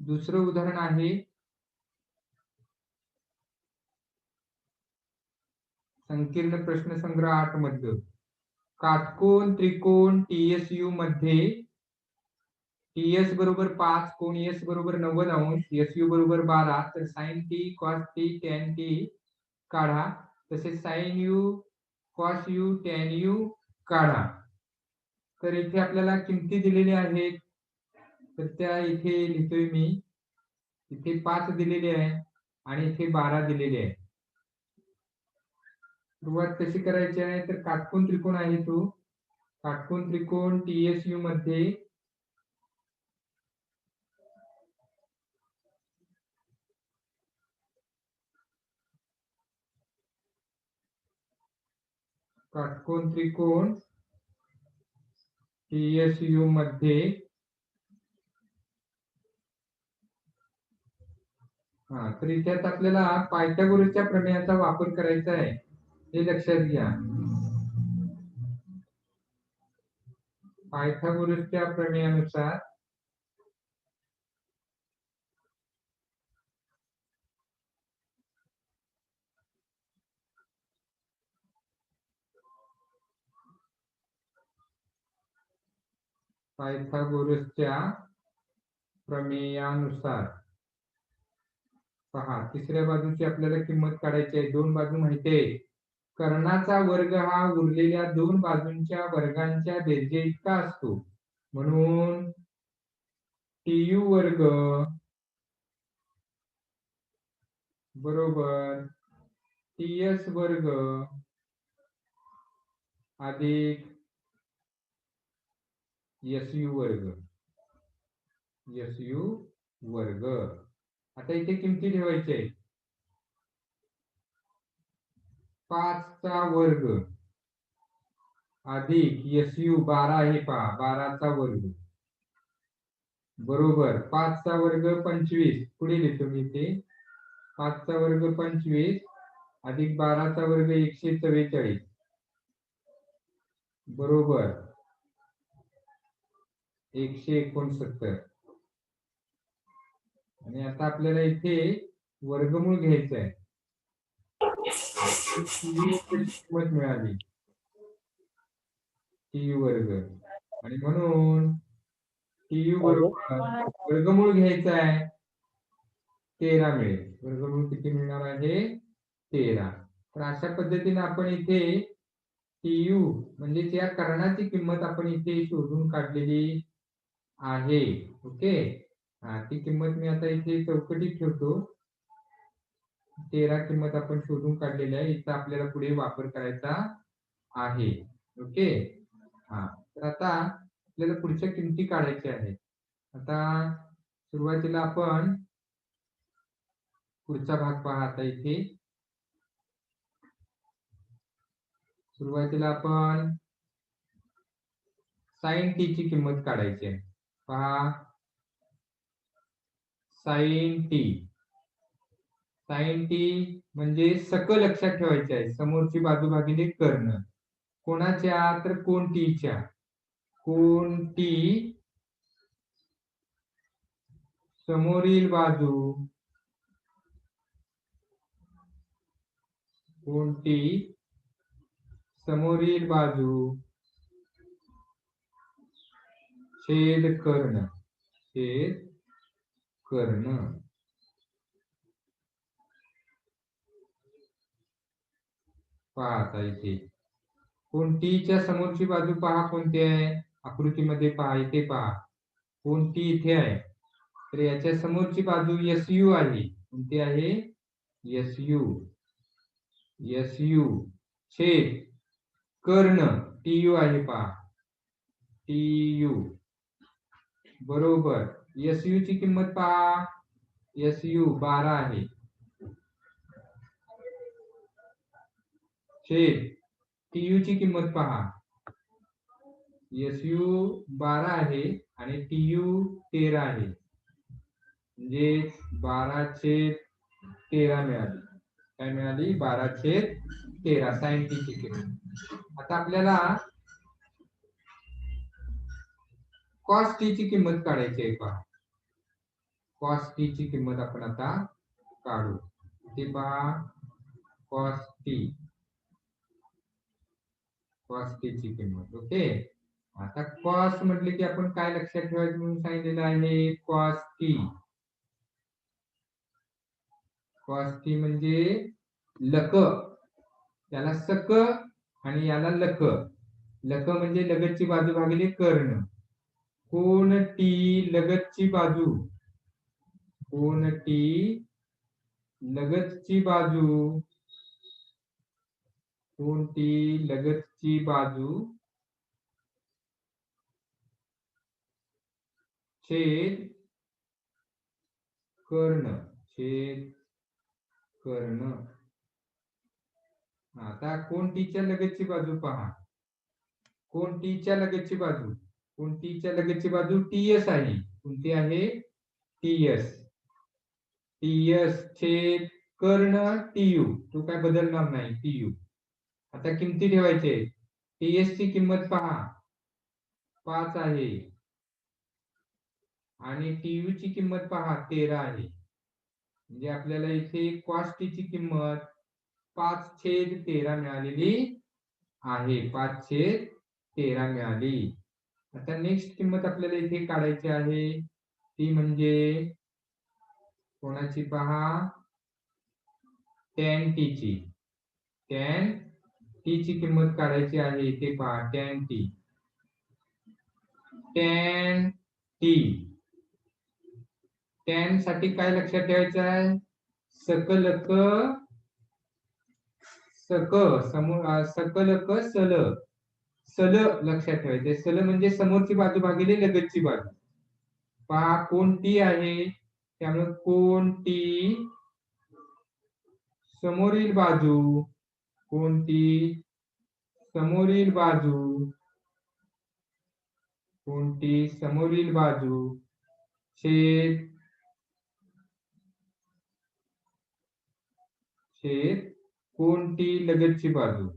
दुसरं उदाहरण आहे. संकीर्ण प्रश्नसंग्रह आठमध्ये काटकोन त्रिकोण टीएसयू मध्ये टीएस बरोबर पाच कोण एस बरोबर नव्वद अंश एस यू बरोबर बारा तर sine T cos T tan T काढा. तसेच sine U cos U tan U काढा. तर इथे आपल्याला किमती दिलेल्या आहेत. तर त्या इथे लिहितोय मी. इथे पाच दिलेली आहे आणि इथे बारा दिलेली आहे. सुरुवात कशी करायची आहे? तर काटकोन त्रिकोण आहे तो. काटकोन त्रिकोण टीएसयू मध्ये. काटकोन त्रिकोण टीएसयू मध्ये. हा तर इथे आपल्याला पायथागोरसच्या प्रमेयाचा वापर करायचा आहे. हे लक्षात घ्या. पायथागोरसच्या प्रमेयानुसार पायथागोरसच्या प्रमेयानुसार पहा तिसऱ्या बाजूची आपल्याला किंमत काढायची आहे. दोन बाजू माहिती आहे. कर्णाचा वर्ग हा उरलेल्या दोन बाजूंच्या वर्गांच्या बेरजे इतका असतो. म्हणून टीयू वर्ग बरोबर टीएस वर्ग अधिक एस यू वर्ग. एस यू वर्ग. आता इथे किमती ठेवायचे पाचचा वर्ग अधिक एस यू बारा हे पहा बाराचा वर्ग. बरोबर पाचचा वर्ग पंचवीस. पुढे लिहितो मी ते पाचचा वर्ग पंचवीस अधिक बाराचा वर्ग एकशे चव्वेचाळीस. बरोबर एकशे एकोणसत्तर. आणि आता आपल्याला इथे वर्गमूळ घ्यायचं आहे. किंमत मिळाली. टी वर्ग. आणि म्हणून टी बरोबर वर्गमूळ घ्यायचा आहे. तेरा मिळेल. वर्गमूळ किती मिळणार आहे? तेरा. तर अशा पद्धतीने आपण इथे टीयू म्हणजे त्या कर्णाची किंमत आपण इथे शोधून काढलेली आहे. ओके? हा ती किंमत मी आता इथे चौकटीत ठेवतो. तेरा किंमत आपण शोधून काढलेली आहे. इथं आपल्याला पुढे वापर करायचा आहे. ओके? हा तर आता आपल्याला पुढच्या किमती काढायच्या आहेत. आता सुरुवातीला आपण पुढचा भाग पहा आता इथे. सुरुवातीला आपण साइन टी ची किंमत काढायची आहे. पहा. Sine t. साईन टी म्हणजे सक लक्षात ठेवायचे आहे. समोरची बाजू भागिले कर्ण. कोणाच्या? तर कोणतीच्या कोणती समोरील बाजू. कोणती समोरील बाजू. छेद कर्ण. छेद कर्ण. पहा आता इथे. कोणतीच्या समोरची बाजू पहा कोणती आहे? आकृतीमध्ये पहा इथे पहा. कोणती इथे आहे? तर याच्या समोरची बाजू एस यू आहे. कोणती आहे? एस यू एस यू छेद. कर्ण. टी यू आहे पहा. टी यू बरोबर. एस यू ची किंमत पहा. एस यू बारा आहे. छेद. टीयू ची किंमत पहा. एस यू बारा आहे आणि टीयू तेरा आहे. म्हणजे बारा छेद तेरा मिळाली. काय मिळाली? बारा छेद तेरा. साइन आता आपल्याला कॉस टी ची किंमत काढायची आहे पहा. कॉस टी ची किंमत आपण आता काढू. इथे पहा कॉस टी कॉस टी ची किंमत ओके? आता कॉस म्हटले की आपण काय लक्षात ठेवायचं म्हणून सांगितलेलं आहे? कॉस टी कॉस टी म्हणजे लक. याला सक आणि याला लक. लक म्हणजे लगतची बाजू भागिले कर्ण. कोण टी लगतची बाजू? कोण टी लगतची बाजू? कोणती लगतची बाजू? छेद कर्ण छेद कर्ण. आता कोणतीच्या लगतची बाजू पहा. कोणतीच्या लगतची बाजू? कोणतीच्या लगतची बाजू टीएस आहे. कोणती आहे? टीएस टीएस छेद कर्ण टीयू तो काय बदलणार नाही टीयू आता किमती ठेवायचे. टीएस ची किंमत पहा. पाच आहे. आणि टीयू ची किंमत पहा तेरा आहे. म्हणजे आपल्याला इथे ची किंमत पाच छेद तेरा मिळालेली आहे. पाच छेद तेरा मिळाली. आता नेक्स्ट किंमत आपल्याला इथे काढायची आहे. ती म्हणजे कोणाची पहा? टॅन टी ची. टॅन टी ची किंमत काढायची आहे इथे पहा टॅन टी टॅन टी टॅनसाठी काय लक्षात ठेवायचं आहे? सकलक सक समूह सकलक सल. सल लक्षात ठेवायचे सल म्हणजे समोरची बाजू भागिले लगतची बाजू. पहा कोणती आहे? त्यामुळे कोणती समोरील बाजू. कोणती समोरील बाजू. कोणती समोरील बाजू. छेद. छेद. कोणती लगतची बाजू.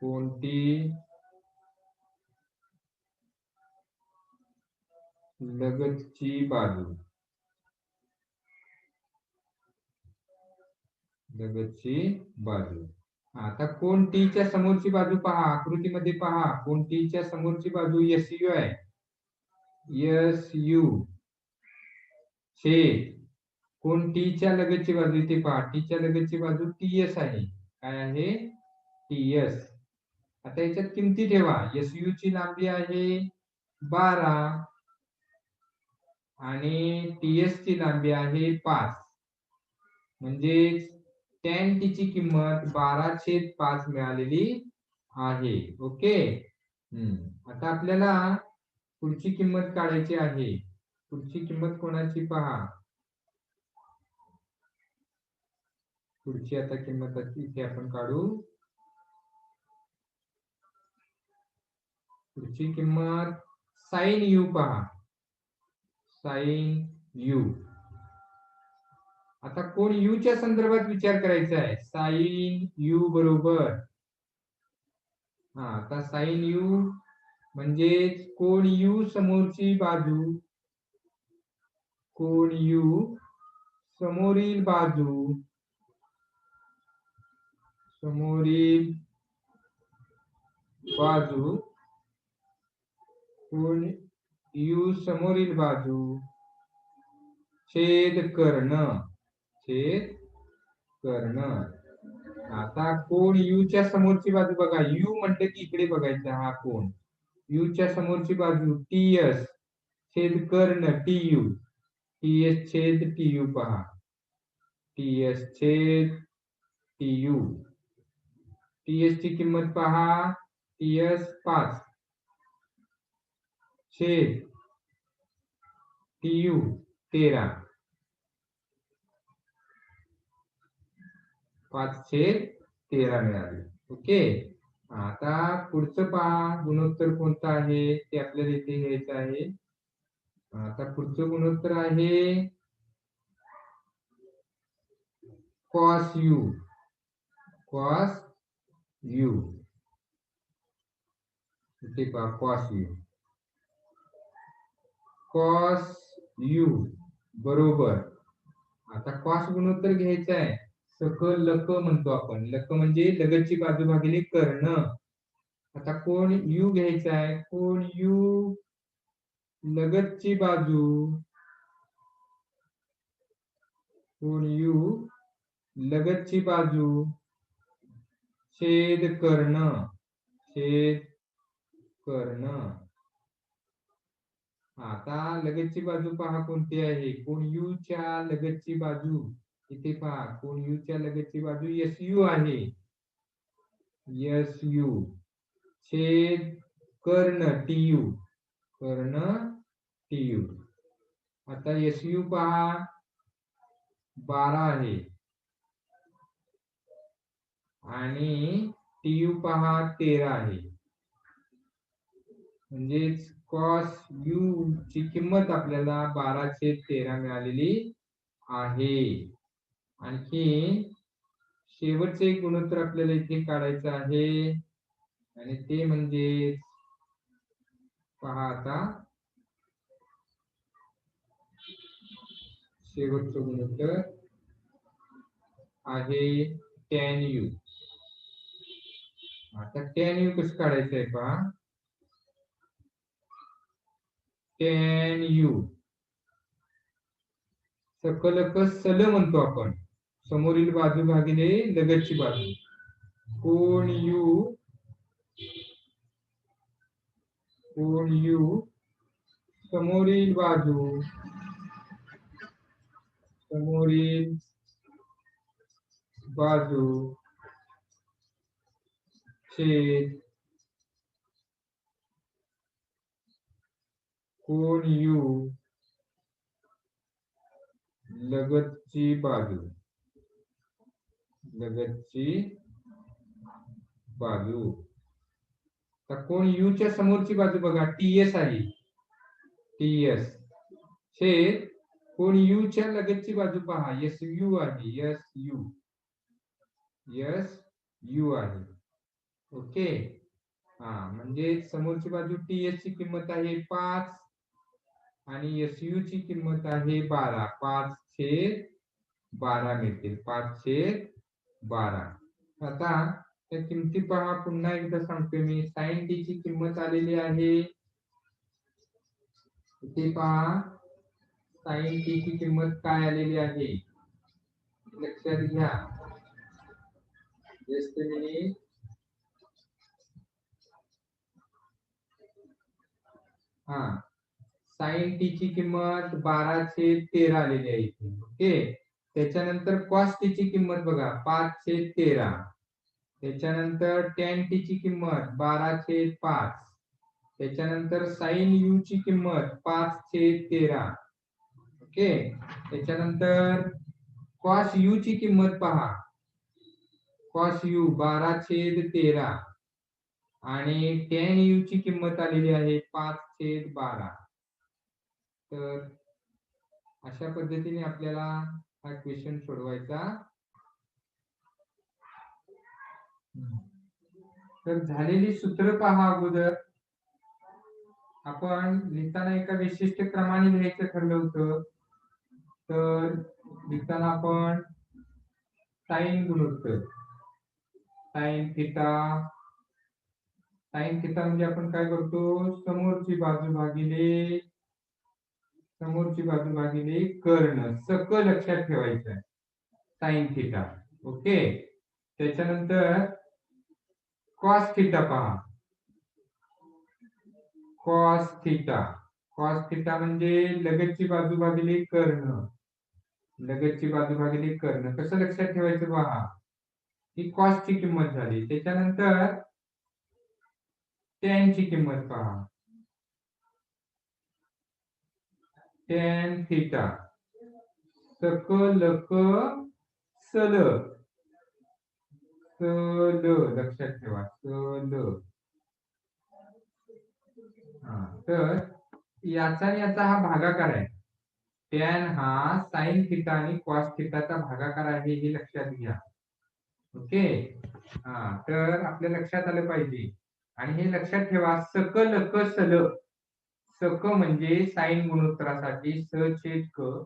कोणती लगतची बाजू. लगतची बाजू. आता कोणतीच्या समोरची बाजू पहा आकृतीमध्ये पहा. कोणतीच्या समोरची बाजू एस यू आहे एस यू टी कोणतीच्या लगतची बाजू इथे पहा. टीच्या लगतची बाजू टी एस आहे. काय आहे? टी एस आता याच्यात किमती ठेवा. एस यू ची लांबी आहे बारा. आणि टीएस ची लांबी आहे पाच. म्हणजे टॅन टी ची किंमत बारा छेद पाच मिळालेली आहे. ओके? हम्म. आता आपल्याला पुढची किंमत काढायची आहे. पुढची किंमत कोणाची पहा? पुढची आता किंमत इथे आपण काढू. पुढची किंमत साईन यू पहा. Sine U. आता कोण यू च्या संदर्भात विचार करायचा आहे? साइन यू बरोबर. हा आता साईन यू म्हणजेच कोण यू समोरची बाजू? कोण यू समोरील बाजू? समोरील बाजू. कोण यू समोरील बाजू. छेद कर्ण. छेद कर्ण. आता कोण च्या समोरची बाजू बघा. यू म्हणते की इकडे बघायचा हा कोण. च्या समोरची बाजू टी एस छेद कर्ण टी यू टी एस छेद टी यू पहा. टी एस छेद टी यू टी एस ची किंमत पहा. टी एस पाच. छेद टी यू तेरा पाचशे तेरा मिळाले. ओके? आता पुढचं पहा. गुणोत्तर कोणतं आहे? ते आपल्याला इथे घ्यायचं आहे. आता पुढचं गुणोत्तर आहे. Cos U. Cos U. इथे पहा कॉस यू. Cos you. बरोबर. आता कॉस गुणोत्तर घ्यायचं आहे. सक लक म्हणतो आपण. लक म्हणजे लगतची बाजू भागिले कर्ण. आता कोण यू घ्यायचा आहे? कोण यू? लगतची बाजू. कोण यू? लगतची बाजू. छेद कर्ण. छेद कर्ण. आता लगतची बाजू पहा कोणती आहे? कोण यू च्या लगतची बाजू? इथे पहा कोण यू च्या लगतची बाजू? एस यू आहे. S U. छेद कर्ण टी यू. कर्ण टी यू. आता एस यू पहा. बारा आहे. आणि टी यू पहा तेरा आहे. म्हणजेच कॉस यू ची किंमत आपल्याला बाराशे तेरा मिळालेली आहे. आणखी शेवटचे एक गुणोत्तर आपल्याला इथे काढायचं आहे. आणि ते म्हणजे पहा आता. शेवटचं गुणोत्तर आहे टॅन यू आता टॅन यू कसं काढायचं आहे पहा? टेन यू सकलक सल म्हणतो आपण. समोरील बाजू भागिले लगतची बाजू. कोण यू? कोण यू? समोरील बाजू. समोरील बाजू. छेद. कोण यू? लगतची बाजू. लगतची बाजू. तर कोण यू च्या समोरची बाजू बघा, टी एस आहे. T S. छेद कोण यू च्या लगतची बाजू पहा एस यू आहे एस यू. एस यू आहे. ओके. हा, म्हणजे समोरची बाजू टी एस ची किंमत आहे पाच. आणि एसयू ची किंमत आहे बारा. पाच छेद बारा मिळतील पाच छेद बारा. आता त्या किमती पहा. पुन्हा एकदा सांगतो मी. साइन डी ची किंमत आलेली आहे. इथे पहा. साइन डी ची किंमत काय आलेली आहे? लक्षात घ्या. जस्ट मिनिट हा. साईन टी ची किंमत बाराशे तेरा आलेली आहे इथे ओके? त्याच्यानंतर कॉस टी ची किंमत बघा पाचशे तेरा. त्याच्यानंतर टेन टी ची किंमत बाराशे पाच. त्याच्यानंतर साईन यू ची किंमत पाचशे तेरा. ओके? त्याच्यानंतर कॉस यू ची किंमत पहा. कॉस यू बारा छेद तेरा. आणि टेन यू ची किंमत आलेली आहे पाच छेद बारा. तर अशा पद्धतीने आपल्याला हा क्वेश्चन सोडवायचा. तर झालेली सूत्र पहा अगोदर. आपण लिहिताना एका विशिष्ट क्रमाने लिहायचं ठरलं होतं. तर लिहिताना आपण साईन गुणोत्तर साईन थिटा. साईन थिटा म्हणजे आपण काय करतो? समोरची बाजू भागिले समोरची बाजू भागिले कर्ण सक लक्षात ठेवायचं आहे. साइन थिटा ओके त्याच्यानंतर कॉस थिटा पहा. कॉस थिटा कॉस थिटा म्हणजे लगतची बाजू भागिले कर्ण. लगतची बाजू भागिले कर्ण. कसं लक्षात ठेवायचं पहा? ही कॉस ची किंमत झाली. त्याच्यानंतर टॅनची किंमत पहा. टॅन थिटा सक लक सल. सल. लक्षात ठेवा सल. हा तर याचा आणि याचा हा भागाकार आहे. टॅन हा साईन थिटा आणि कॉस थिटाचा भागाकार आहे हे लक्षात घ्या. ओके? हा तर आपल्या लक्षात आलं पाहिजे. आणि हे लक्षात ठेवा सक लक सल. सक म्हणजे साईन गुणोत्तरासाठी स छेद क.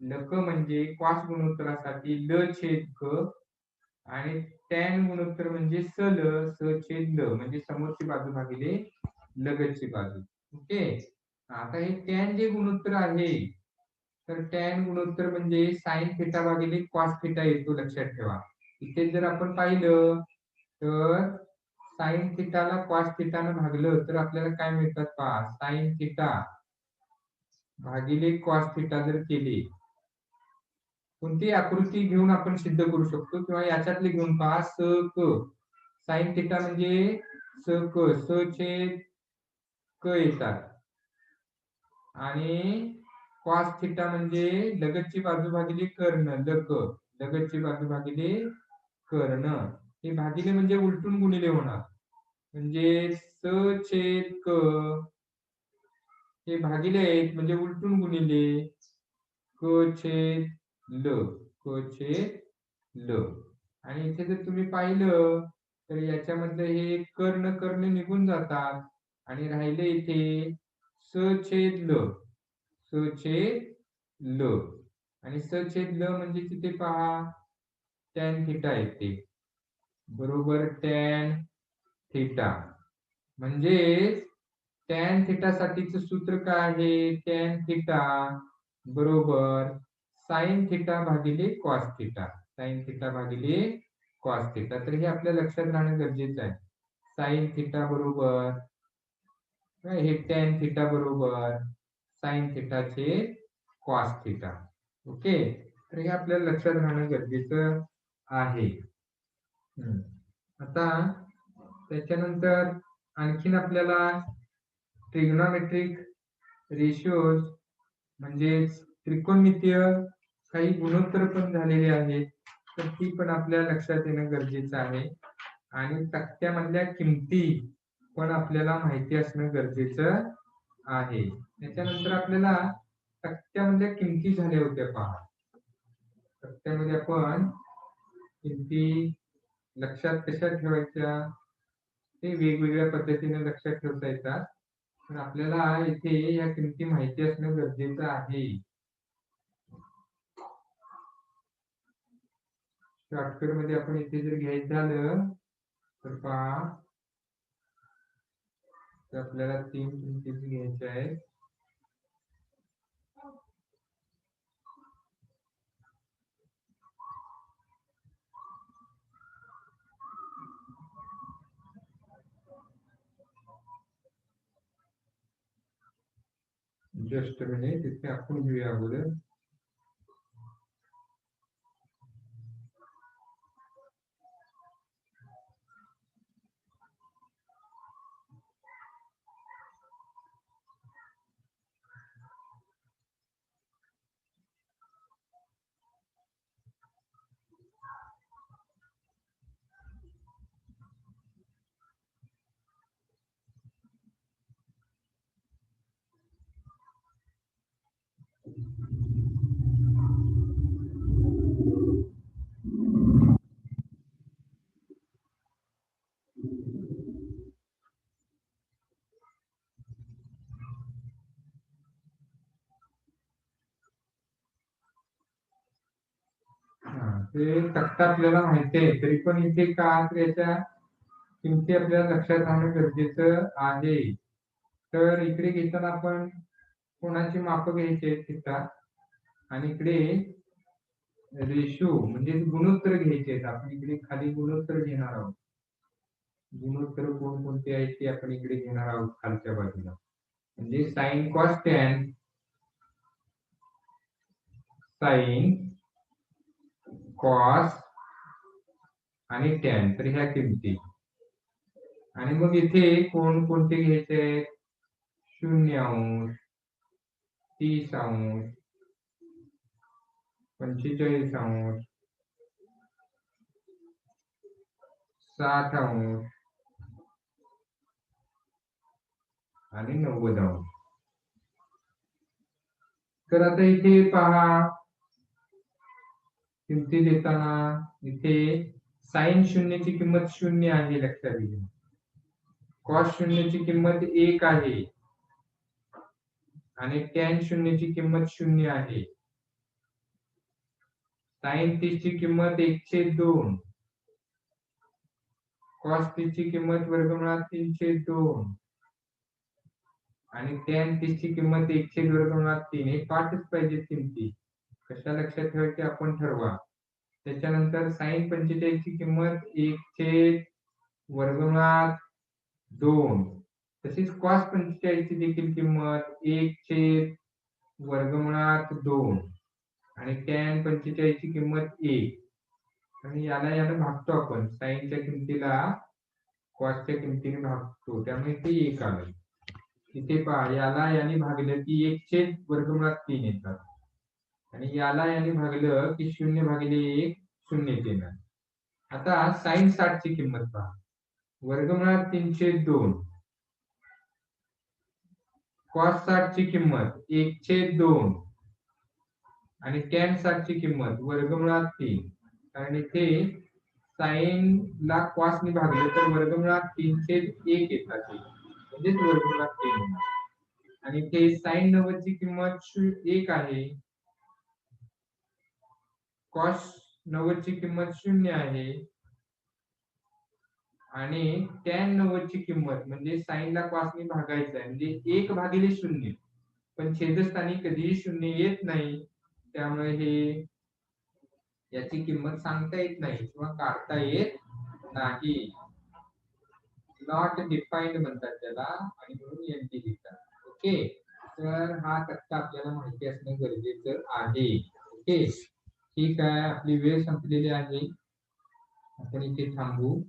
लक म्हणजे क्वास गुणोत्तरासाठी ल छेद क. आणि टॅन गुणोत्तर म्हणजे स ल स छेद ल म्हणजे समोरची बाजू भागिले लगतची बाजू. ओके? आता हे टॅन जे गुणोत्तर आहे तर टॅन गुणोत्तर म्हणजे साइन थिटा भागिले क्वास थिटा येतो लक्षात ठेवा. इथे जर आपण पाहिलं तर साईन थिटाला कॉस थिटानं भागलं तर आपल्याला काय मिळतात पहा? साइन थिटा भागिले कॉस थिटा जर केली कोणती आकृती घेऊन आपण सिद्ध करू शकतो. किंवा याच्यातले घेऊन पहा स क. साईन थिटा म्हणजे स क. स छेद क येतात. आणि कॉस थिटा म्हणजे लगतची बाजू भागिले कर्ण लक लगतची बाजू भागिले कर्ण. हे भागिले म्हणजे उलटून गुणिले होणार. म्हणजे स छेद क हे भागिले आहेत म्हणजे उलटून गुणिले क छेद ल क छेद ल. आणि इथे जर तुम्ही पाहिलं तर याच्यामधलं हे कर्ण कर्ण निघून जातात आणि राहिले इथे स छेद ल. स छेद ल. आणि स छेद ल म्हणजे तिथे पहा? टॅन थिटा येते. बरोबर टॅन थिटा म्हणजे टॅन थिटा साठीच सूत्र काय आहे? टॅन थिटा बरोबर साइन थिटा भागिले कॉस थिटा साईन थिटा भागिले कॉस थिटा तर हे आपल्या लक्षात राहणं गरजेचं आहे. साईन थिटा बरोबर काय हे टॅन थिटा बरोबर साइन थिटाचे कॉस थिटा ओके तर हे आपल्याला लक्षात राहणं गरजेचं आहे. आता त्याच्यानंतर आणखीन आपल्याला ट्रिग्नॉमेट्रिक रेशिओज म्हणजे त्रिकोणमितीय काही गुणोत्तर पण झालेले आहेत. तर ती पण आपल्या लक्षात येणं गरजेचं आहे. आणि तक्त्यामधल्या किमती पण आपल्याला माहिती असणं गरजेचं आहे. त्याच्यानंतर आपल्याला तक्त्यामधल्या किमती झाल्या होत्या पहा. तक्त्यामध्ये आपण किमती लक्षात कशा ठेवायच्या? ते वेगवेगळ्या पद्धतीने लक्षात ठेवता येतात. पण आपल्याला इथे या किमती माहिती असणं गरजेचं आहे. शॉर्टकटमध्ये आपण इथे जर घ्यायचं झालं तर पहा. तर आपल्याला तीन किमती घ्यायच्या आहेत. जस्ट मिनिट इथे आपण घेऊया अगोदर हे ते तक्ता आपल्याला माहिती आहे. तरी पण इथे का याच्या किमती आपल्याला लक्षात राहणं गरजेचं आहे. तर इकडे घेताना आपण कोणाची माप घ्यायचे आहेत तिथं? आणि इकडे रेशो म्हणजे गुणोत्तर घ्यायचे आहेत. आपण इकडे खाली गुणोत्तर घेणार आहोत. गुणोत्तर कोणकोणते आहेत ते आपण इकडे घेणार आहोत खालच्या बाजूला. म्हणजे sine cos tan sine cos आणि टॅन तर ह्या किमती. आणि मग इथे कोण कोणते घ्यायचे? आहेत शून्य अंश तीस अंश पंचेचाळीस अंश साठ अंश आणि नव्वद अंश. तर आता इथे पहा किमती देताना इथे साईन शून्यची किंमत शून्य आहे लक्षात घ्या. कॉस शून्यची किंमत एक आहे. आणि टॅन शून्यची किंमत शून्य आहे. साईन तीसची किंमत एकशे दोन. कॉस तीसची किंमत वर्गमुळात तीनशे दोन. आणि टॅन तीसची किंमत एकशे वर्गमुळात तीन. हे पाठच पाहिजे किमती. कशा लक्षात ठेवायचे आपण ठरवा. त्याच्यानंतर साइन पंचेचाळीसची किंमत एकशे वर्गमुळात दोन. तशीच कॉस पंचेचाळीसची देखील किंमत एकशे वर्गमुळात दोन. आणि टॅन पंचेचाळीसची किंमत एक. आणि याला याला भागतो आपण. साईनच्या किमतीला कॉसच्या किमतीने भागतो. त्यामुळे ते एक आलं. इथे पहा याला याने भागलं की एकशे वर्गमुळात तीन येतात. आणि याला याने भागलं की शून्य भागिले एक शून्य येणार आता साईन साठ ची किंमत पहा. वर्गमुळात तीनशे दोन. कॉस साठ ची किंमत एकशे दोन. आणि टॅन साठची किंमत वर्गमुळात तीन. कारण इथे साईन ला कॉस ने भागले तर वर्गमुळात तीनशे एक येतात. म्हणजेच वर्गमुळात तीन होणार आणि ते नव्वद ची किंमत एक आहे. कॉस नव्वदची किंमत शून्य आहे. आणि टॅन नव्वदची किंमत म्हणजे साईनला कॉसने भागायचं आहे. म्हणजे एक भागिले शून्य. पण छेदस्थानी कधीही शून्य येत नाही. त्यामुळे हे याची किंमत सांगता येत नाही किंवा काढता येत नाही. नॉट डिफाईन्ड म्हणतात त्याला आणि म्हणून एनटी लिहितात ओके तर हा तक्ता आपल्याला माहिती असणं गरजेचं आहे. ओके ठीक आहे आपली वेळ संपलेली आहे. आपण इथे थांबू.